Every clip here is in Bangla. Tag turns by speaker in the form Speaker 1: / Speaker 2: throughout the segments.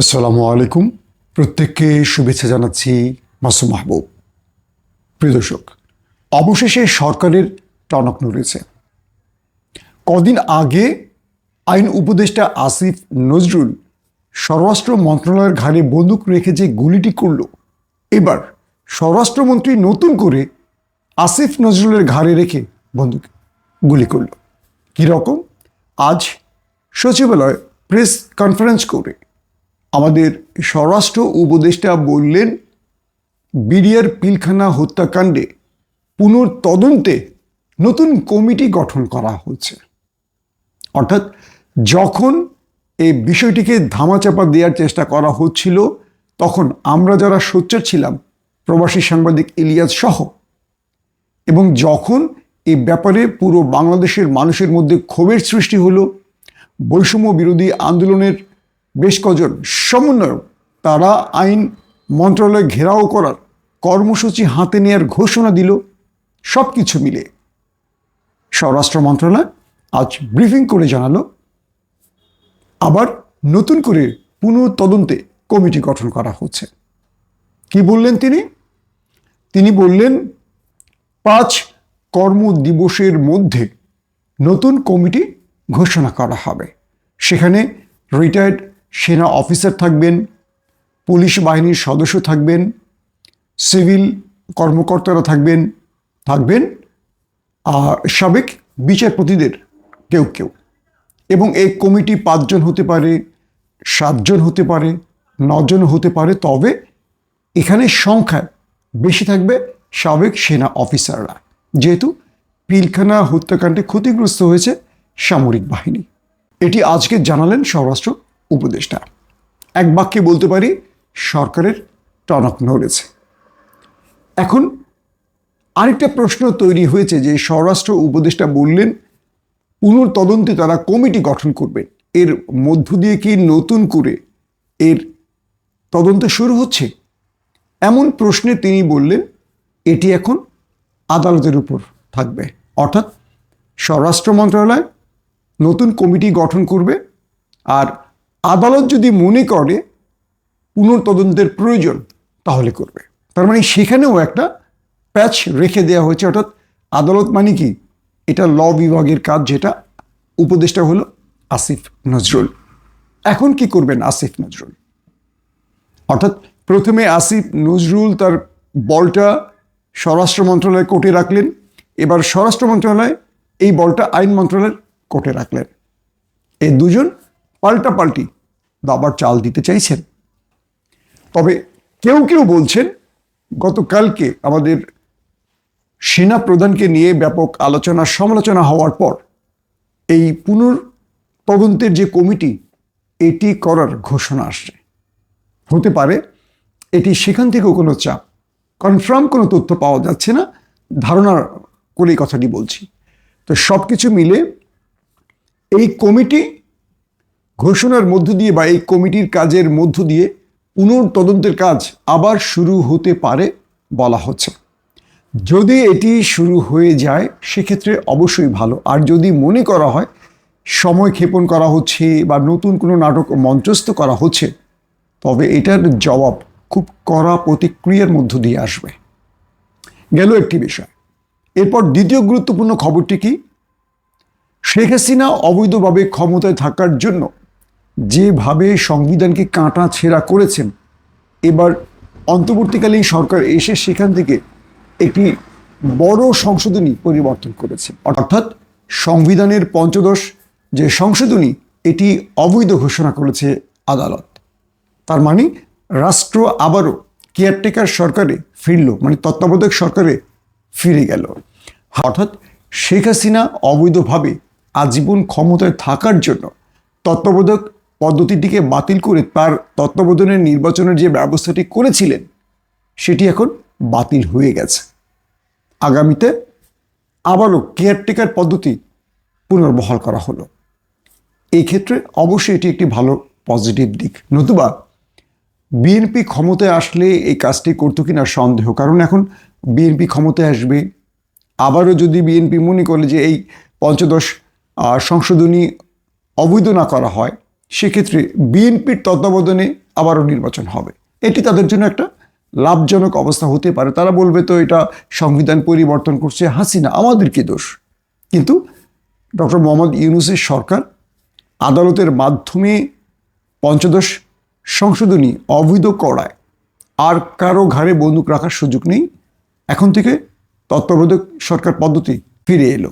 Speaker 1: আসসালামু আলাইকুম। প্রত্যেককে শুভেচ্ছা জানাচ্ছি মাসুম মাহবুব। প্রিয় দর্শক, অবশেষে সরকারের টনক নড়েছে। কদিন আগে আইন উপদেষ্টা আসিফ নজরুল স্বরাষ্ট্র মন্ত্রণালয়ের ঘাড়ে বন্দুক রেখে যে গুলিটি করল, এবার স্বরাষ্ট্রমন্ত্রী নতুন করে আসিফ নজরুলের ঘাড়ে রেখে বন্দুক গুলি করল। কীরকম আজ সচিবালয় প্রেস কনফারেন্স করে আমাদের স্বরাষ্ট্র উপদেষ্টা বললেন, বিডিআর পিলখানা হত্যাকাণ্ডে পুনর্তদন্তে নতুন কমিটি গঠন করা হচ্ছে। অর্থাৎ যখন এই বিষয়টিকে ধামাচাপা দেওয়ার চেষ্টা করা হচ্ছিল, তখন আমরা যারা সোচ্চার ছিলাম, প্রবাসী সাংবাদিক ইলিয়াস সহ, এবং যখন এই ব্যাপারে পুরো বাংলাদেশের মানুষের মধ্যে ক্ষোভের সৃষ্টি হলো, বৈষম্য বিরোধী আন্দোলনের বেশ কজন সমন্বয়ক, তারা আইন মন্ত্রণালয় ঘেরাও করার কর্মসূচি হাতে নেওয়ার ঘোষণা দিল সব কিছু মিলে। স্বরাষ্ট্র মন্ত্রণালয় আজ ব্রিফিং করে জানালো। আবার নতুন করে পুনঃতদন্তে কমিটি গঠন করা হচ্ছে। কি বললেন তিনি? তিনি বললেন, পাঁচ কর্মদিবসের মধ্যে নতুন কমিটি ঘোষণা করা হবে। সেখানে রিটায়ার্ড সেনা অফিসার থাকবেন, পুলিশ বাহিনীর সদস্য থাকবেন, সিভিল কর্মকর্তারা থাকবেন থাকবেন, আর সাবেক বিচারপতিদের কেউ কেউ। এবং এই কমিটি পাঁচজন হতে পারে, সাতজন হতে পারে, নজন হতে পারে, তবে এখানে সংখ্যায় বেশি থাকবে সাবেক সেনা অফিসাররা। যেহেতু পিলখানা হত্যাকাণ্ডে ক্ষতিগ্রস্ত হয়েছে সামরিক বাহিনী। এটি আজকে জানালেন স্বরাষ্ট্র উপদেষ্টা। এক বাক্যে বলতে পারি, সরকারের টনক নড়েছে। এখন আরেকটা প্রশ্ন তৈরি হয়েছে যে স্বরাষ্ট্র উপদেষ্টা বললেন, পুনর্তদন্তে তারা কমিটি গঠন করবে। এর মধ্য দিয়ে কি নতুন করে এর তদন্ত শুরু হচ্ছে? এমন প্রশ্নে তিনি বললেন, এটি এখন আদালতের উপর থাকবে। অর্থাৎ স্বরাষ্ট্র মন্ত্রণালয় নতুন কমিটি গঠন করবে আর আদালত যদি মনে করে পুনর্তদন্তের প্রয়োজন, তাহলে করবে। তার মানে সেখানেও একটা প্যাচ রেখে দেওয়া হয়েছে, অর্থাৎ আদালত মানে কি? এটা ল বিভাগের কাজ যেটা, উপদেষ্টা হলো আসিফ নজরুল। এখন কি করবেন আসিফ নজরুল? অর্থাৎ প্রথমে আসিফ নজরুল তার বলটা স্বরাষ্ট্র মন্ত্রণালয় কোর্টে রাখলেন, এবার স্বরাষ্ট্র মন্ত্রণালয় এই বলটা আইন মন্ত্রণালয়ের কোর্টে রাখলেন। এই দুজন পাল্টাপাল্টি দাবার চাল দিতে চাইছেন। তবে কেউ কেউ বলছেন, গতকালকে আমাদের সেনা প্রধানকে নিয়ে ব্যাপক আলোচনা, সমালোচনা হওয়ার পর এই পুনর তদন্তের যে কমিটি, এটি করার ঘোষণা আসছে। হতে পারে এটি সেখান থেকেও কোনো চাপ, কনফার্ম কোনো তথ্য পাওয়া যাচ্ছে না ধারণা করে কথাটি বলছি। তো সব কিছু মিলে এই কমিটি ঘোষণার মধ্য দিয়ে বা এই কমিটির কাজের মধ্য দিয়ে পুনর তদন্তের কাজ আবার শুরু হতে পারে বলা হচ্ছে। যদি এটি শুরু হয়ে যায়, সেক্ষেত্রে অবশ্যই ভালো। আর যদি মনে করা হয়, সময় ক্ষেপণ করা হচ্ছে বা নতুন কোনো নাটক মঞ্চস্থ করা হচ্ছে, তবে এটার জবাব খুব কড়া প্রতিক্রিয়ার মধ্য দিয়ে আসবে। গেল একটি বিষয়। এরপর দ্বিতীয় গুরুত্বপূর্ণ খবরটি কি? শেখ হাসিনা অবৈধভাবে ক্ষমতায় থাকার জন্য যেভাবে সংবিধানকে কাঁটা ছেঁড়া করেছেন, এবার অন্তর্বর্তীকালীন সরকার এসে সেখান থেকে একটি বড় সংশোধনী পরিবর্তন করেছে। অর্থাৎ সংবিধানের পঞ্চদশ যে সংশোধনী, এটি অবৈধ ঘোষণা করেছে আদালত। তার মানে রাষ্ট্র আবারও কেয়ারটেকার সরকারে ফিরল মানে তত্ত্বাবধায়ক সরকারে ফিরে গেল। অর্থাৎ শেখ হাসিনা অবৈধভাবে আজীবন ক্ষমতায় থাকার জন্য তত্ত্বাবধায়ক পদ্ধতিটিকে বাতিল করে তার তত্ত্বাবধানের নির্বাচনের যে ব্যবস্থাটি করেছিলেন, সেটি এখন বাতিল হয়ে গেছে। আগামীতে আবারও কেয়ারটেকার পদ্ধতি পুনর্বহাল করা হলো। এই ক্ষেত্রে অবশ্যই এটি একটি ভালো পজিটিভ দিক। নতুবা বিএনপি ক্ষমতায় আসলে এই কাজটি করতো কিনা সন্দেহ, কারণ এখন বিএনপি ক্ষমতায় আসবে। আবারও যদি বিএনপি মনে করে যে এই পঞ্চদশ সংশোধনী অবৈধ না করা হয় সেক্ষেত্রে বিএনপির তত্ত্বাবধানে আবারও নির্বাচন হবে। এটি তাদের জন্য একটা লাভজনক অবস্থা হতে পারে। তারা বলবে তো এটা সংবিধান পরিবর্তন করছে, হাসিনা আমাদের কি দোষ। কিন্তু ডক্টর মোহাম্মদ ইউনুসের সরকার আদালতের মাধ্যমে পঞ্চদশ সংশোধনী অবৈধ করায় আর কারও ঘাড়ে বন্দুক রাখার সুযোগ নেই। এখন থেকে তত্ত্বাবধায়ক সরকার পদ্ধতি ফিরে এলো।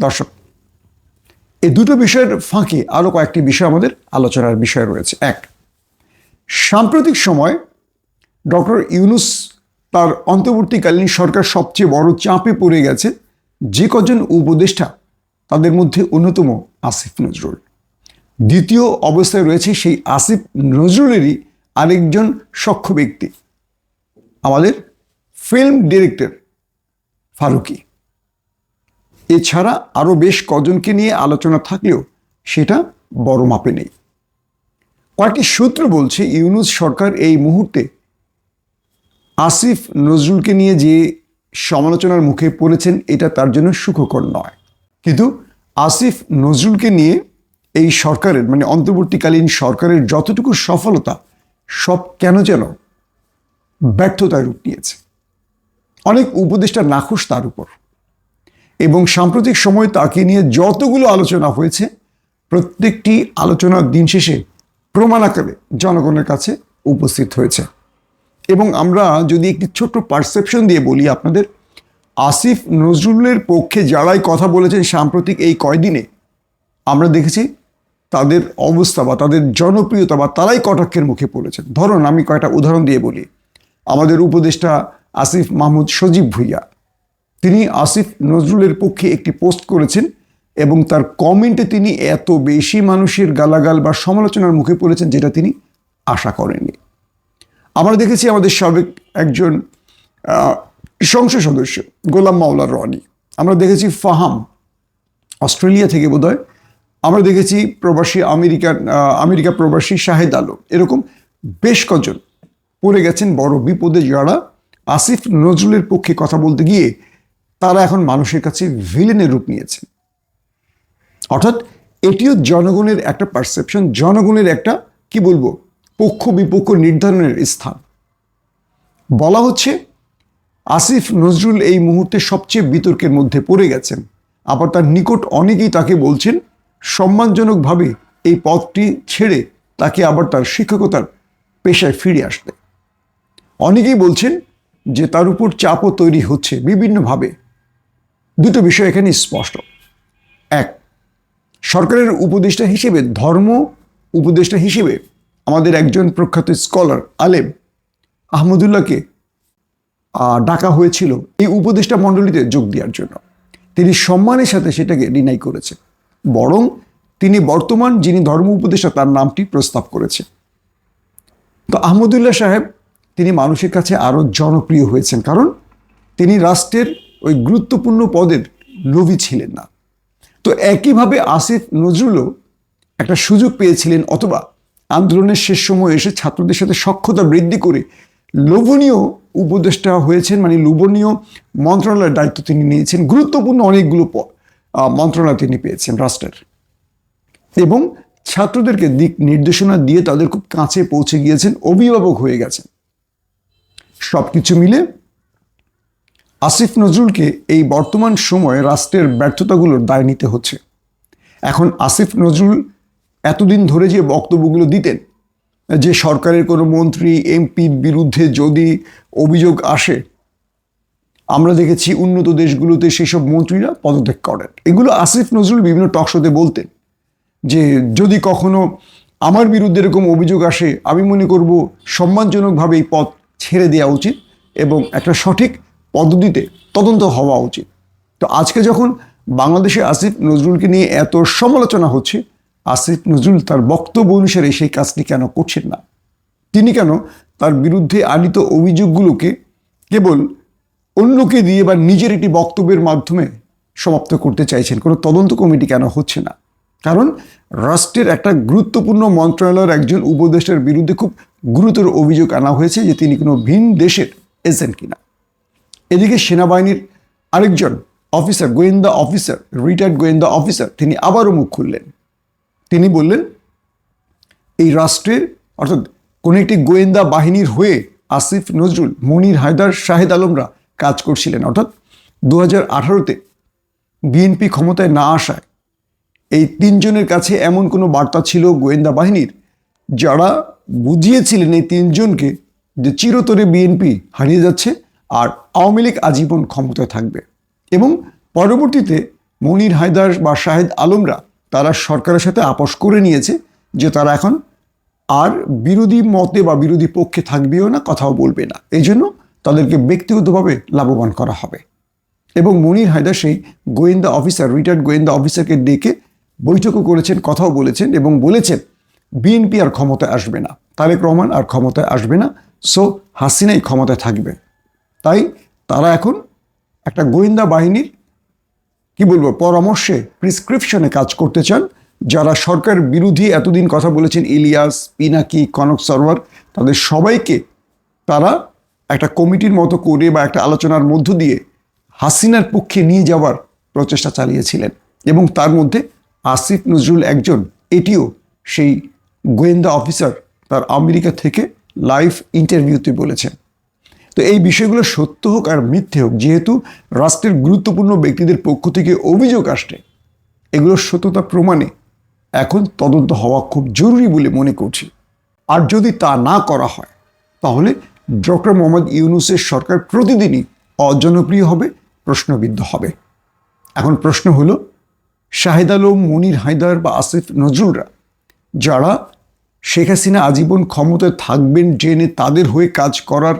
Speaker 1: দর্শক এই দুটো বিষয়ের ফাঁকে আরও কয়েকটি বিষয় আমাদের আলোচনার বিষয় রয়েছে। এক, সাম্প্রতিক সময় ডক্টর ইউনুস তার অন্তর্বর্তীকালীন সরকার সবচেয়ে বড় চাপে পড়ে গেছে যে কজন উপদেষ্টা তাদের মধ্যে অন্যতম আসিফ নজরুল। দ্বিতীয় অবস্থায় রয়েছে সেই আসিফ নজরুলেরই আরেকজন সক্ষ ব্যক্তি, আমাদের ফিল্ম ডিরেক্টর ফারুকি। এছাড়া আরও বেশ কজনকে নিয়ে আলোচনা থাকলেও সেটা বড় মাপে নেই। কয়েকটি সূত্র বলছে ইউনুস সরকার এই মুহূর্তে আসিফ নজরুলকে নিয়ে যে সমালোচনার মুখে পড়েছেন, এটা তার জন্য সুখকর নয়। কিন্তু আসিফ নজরুলকে নিয়ে এই সরকারের মানে অন্তর্বর্তীকালীন সরকারের যতটুকু সফলতা, সব কেন যেন ব্যর্থতায় রূপ নিয়েছে। অনেক উপদেষ্টা নাখুশ তার উপর। এবং সাম্প্রতিক সময় তাকে নিয়ে যতগুলো আলোচনা হয়েছে, প্রত্যেকটি আলোচনার দিন শেষে প্রমাণ আকারে জনগণের কাছে উপস্থিত হয়েছে। এবং আমরা যদি একটি ছোট্ট পারসেপশন দিয়ে বলি আপনাদের, আসিফ নজরুলের পক্ষে যারাই কথা বলেছেন সাম্প্রতিক এই কয়দিনে, আমরা দেখেছি তাদের অবস্থা বা তাদের জনপ্রিয়তা বা তারাই কটাক্ষের মুখে পড়েছেন। ধরুন আমি কয়টা উদাহরণ দিয়ে বলি। আমাদের উপদেষ্টা আসিফ মাহমুদ সজীব ভুইয়া। তিনি আসিফ নজরুলের পক্ষে একটি পোস্ট করেছেন এবং তার কমেন্টে তিনি এত বেশি মানুষের গালাগাল বা সমালোচনার মুখে পড়েছেন যেটা তিনি আশা করেননি। আমরা দেখেছি আমাদের সাবেক একজন সংসদ সদস্য, গোলাম মাওলার রনি। আমরা দেখেছি ফাহাম, অস্ট্রেলিয়া থেকে বোধহয়। আমরা দেখেছি প্রবাসী আমেরিকার আমেরিকা প্রবাসী শাহেদ আলম। এরকম বেশ কজন পড়ে গেছেন বড় বিপদে যারা। আসিফ নজরুলের পক্ষে কথা বলতে গিয়ে তারা এখন মানুষের কাছে ভিলেনের রূপ নিয়েছেন অর্থাৎ এটিও জনগণের একটা পারসেপশন জনগণের একটা, কি বলব, পক্ষ বিপক্ষ নির্ধারণের স্থান। বলা হচ্ছে, আসিফ নজরুল এই মুহূর্তে সবচেয়ে বিতর্কের মধ্যে পড়ে গেছেন। আবার তার নিকট অনেকেই তাকে বলছেন, সম্মানজনকভাবে এই পথটি ছেড়ে তাকে আবার তার শিক্ষকতার পেশায় ফিরে আসতে। অনেকেই বলছেন যে তার উপর চাপও তৈরি হচ্ছে বিভিন্নভাবে। দুটো বিষয় এখানে স্পষ্ট। এক সরকারের উপদেষ্টা হিসেবে ধর্ম উপদেষ্টা হিসেবে আমাদের একজন প্রখ্যাত স্কলার আলেম আহমদুল্লাহকে আহ, ডাকা হয়েছিল এই উপদেষ্টা মণ্ডলীতে যোগ দেওয়ার জন্য। তিনি সম্মানের সাথে সেটাকে ডিনাই করেছে। বরং তিনি বর্তমান যিনি ধর্ম উপদেষ্টা তার নামটি প্রস্তাব করেছে। তো আহমদুল্লাহ সাহেব তিনি মানুষের কাছে আরও জনপ্রিয় হয়েছেন। কারণ তিনি রাষ্ট্রের ওই গুরুত্বপূর্ণ পদের লোভী ছিলেন না। তো একইভাবে আসিফ নজরুলও একটা সুযোগ পেয়েছিলেন অথবা আন্দোলনের শেষ সময় এসে ছাত্রদের সাথে সক্ষতা বৃদ্ধি করে লোভনীয় উপদেষ্টা হয়েছেন মানে লোভনীয় মন্ত্রণালয়ের দায়িত্ব তিনি নিয়েছেন, গুরুত্বপূর্ণ অনেকগুলো মন্ত্রণালয় তিনি পেয়েছেন, রাষ্ট্রের। এবং ছাত্রদেরকে দিক নির্দেশনা দিয়ে তাদের খুব কাছে পৌঁছে গিয়েছেন, অভিভাবক হয়ে গেছেন। সব কিছু মিলে আসিফ নজরুলকে এই বর্তমান সময়ে রাষ্ট্রের ব্যর্থতাগুলোর দায় নিতে হচ্ছে। এখন আসিফ নজরুল এতদিন ধরে যে বক্তব্যগুলো দিতেন, যে সরকারের কোনো মন্ত্রী, এমপির বিরুদ্ধে যদি অভিযোগ আসে, আমরা দেখেছি উন্নত দেশগুলোতে সেসব মন্ত্রীরা পদত্যাগ করেন। এগুলো আসিফ নজরুল বিভিন্ন টকশোতে বলতেন যে, যদি কখনো আমার বিরুদ্ধে এরকম অভিযোগ আসে, আমি মনে করব সম্মানজনকভাবে এই পথ ছেড়ে দেওয়া উচিত এবং একটা সঠিক পদ্ধতিতে তদন্ত হওয়া উচিত। তো আজকে যখন বাংলাদেশে আসিফ নজরুলকে নিয়ে এত সমালোচনা হচ্ছে, আসিফ নজরুল তার বক্তব্য অনুসারে সেই কাজটি কেন করছেন না? তিনি কেন তার বিরুদ্ধে আনিত অভিযোগগুলোকে কেবল অন্যকে দিয়ে বা নিজের একটি বক্তব্যের মাধ্যমে সমাপ্ত করতে চাইছেন? কোনো তদন্ত কমিটি কেন হচ্ছে না? কারণ রাষ্ট্রের একটা গুরুত্বপূর্ণ মন্ত্রণালয়ের একজন উপদেষ্টার বিরুদ্ধে খুব গুরুতর অভিযোগ আনা হয়েছে যে তিনি কোনো ভিন দেশের এজেন্ট কিনা। এদিকে সেনাবাহিনীর আরেকজন অফিসার গোয়েন্দা অফিসার রিটায়ার্ড গোয়েন্দা অফিসার তিনি আবারও মুখ খুললেন। তিনি বললেন, এই রাষ্ট্রের, অর্থাৎ কোনো একটি গোয়েন্দা বাহিনীর হয়ে আসিফ নজরুল, মনির হায়দার, শাহেদ আলমরা কাজ করছিলেন, অর্থাৎ দু হাজার আঠারোতে বিএনপি ক্ষমতায় না আসায়। এই তিনজনের কাছে এমন কোনো বার্তা ছিল গোয়েন্দা বাহিনীর, যারা বুঝিয়েছিলেন এই তিনজনকে যে চিরতরে বিএনপি হারিয়ে যাচ্ছে? আর আওয়ামী লীগ আজীবন ক্ষমতায় থাকবে। এবং পরবর্তীতে মনির হায়দার বা শাহেদ আলমরা তারা সরকারের সাথে আপোষ করে নিয়েছে যে তারা এখন আর বিরোধী মতে বা বিরোধী পক্ষে থাকবেও না, কথাও বলবে না। এই জন্য তাদেরকে ব্যক্তিগতভাবে লাভবান করা হবে। এবং মনির হায়দার সেই গোয়েন্দা অফিসার রিটায়ার্ড গোয়েন্দা অফিসারকে ডেকে বৈঠকও করেছেন, কথাও বলেছেন এবং বলেছেন, বিএনপি আর ক্ষমতায় আসবে না। তারেক রহমান আর ক্ষমতায় আসবে না, সো হাসিনাই ক্ষমতায় থাকবে। তাই তারা এখন একটা গোয়েন্দা বাহিনীর, কি বলব, পরামর্শে প্রিসক্রিপশনে কাজ করতে চান, যারা সরকার বিরোধী, এতদিন কথা বলেছেন ইলিয়াস, পিনাকি, কনক সরওয়ার তাদের সবাইকে তারা একটা কমিটির মতো করে বা একটা আলোচনার মধ্য দিয়ে হাসিনার পক্ষে নিয়ে যাওয়ার প্রচেষ্টা চালিয়েছিলেন। এবং তার মধ্যে আসিফ নজরুল একজন, এটিও সেই গোয়েন্দা অফিসার, তার আমেরিকা থেকে লাইভ ইন্টারভিউতে বলেছেন। তো এই বিষয়গুলো সত্য হোক আর মিথ্যে হোক, যেহেতু রাষ্ট্রের গুরুত্বপূর্ণ ব্যক্তিদের পক্ষ থেকে অভিযোগ আসছে এগুলোর সত্যতা প্রমাণে এখন তদন্ত হওয়া খুব জরুরি বলে মনে করছি। আর যদি তা না করা হয়, তাহলে ডক্টর মোহাম্মদ ইউনুসের সরকার প্রতিদিনই অজনপ্রিয় হবে, প্রশ্নবিদ্ধ হবে। এখন প্রশ্ন হলো, শাহেদ আলম, মনির হায়দার বা আসিফ নজরুলরা, যারা শেখ হাসিনা আজীবন ক্ষমতায় থাকবেন, জেনে তাদের হয়ে কাজ করার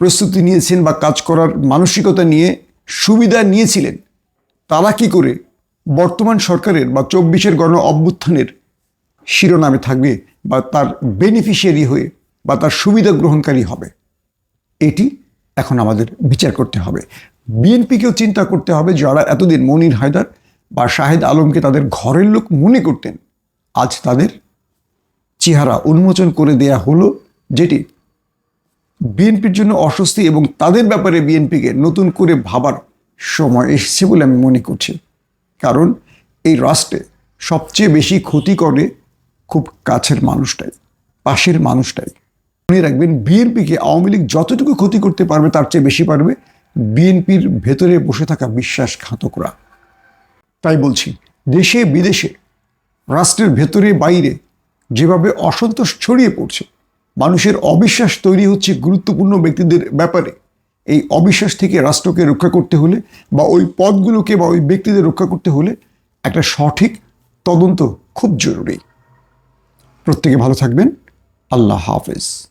Speaker 1: প্রস্তুতি নিয়েছেন বা কাজ করার মানসিকতা নিয়ে সুবিধা নিয়েছিলেন, তারা কি করে বর্তমান সরকারের বা চব্বিশের গণ অভ্যুত্থানের শিরোনামে থাকবে বা তার বেনিফিশিয়ারি হয়ে বা তার সুবিধা গ্রহণকারী হবে? এটি এখন আমাদের বিচার করতে হবে। বিএনপিকেও চিন্তা করতে হবে যারা এতদিন মনির হায়দার বা শাহেদ আলমকে তাদের ঘরের লোক মনে করতেন, আজ তাদের চেহারা উন্মোচন করে দেয়া হলো যেটি বিএনপির জন্য অস্বস্তি এবং তাদের ব্যাপারে বিএনপিকে নতুন করে ভাবার সময় এসেছে বলে আমি মনে করছি। কারণ এই রাষ্ট্রে সবচেয়ে বেশি ক্ষতি করে খুব কাছের মানুষটাই, পাশের মানুষটাই। মনে রাখবেন, বিএনপিকে আওয়ামী লীগ যতটুকু ক্ষতি করতে পারবে তার চেয়ে বেশি পারবে বিএনপির ভেতরে বসে থাকা বিশ্বাসঘাতকরা। তাই বলছি, দেশে বিদেশে, রাষ্ট্রের ভেতরে বাইরে যেভাবে অসন্তোষ ছড়িয়ে পড়ছে মানুষের অবিশ্বাস তৈরি হচ্ছে গুরুত্বপূর্ণ ব্যক্তিদের ব্যাপারে। এই অবিশ্বাস থেকে রাষ্ট্রকে রক্ষা করতে হলে বা ওই পদগুলোকে বা ওই ব্যক্তিদের রক্ষা করতে হলে একটা সঠিক তদন্ত খুব জরুরি। প্রত্যেকে ভালো থাকবেন। আল্লাহ হাফেজ।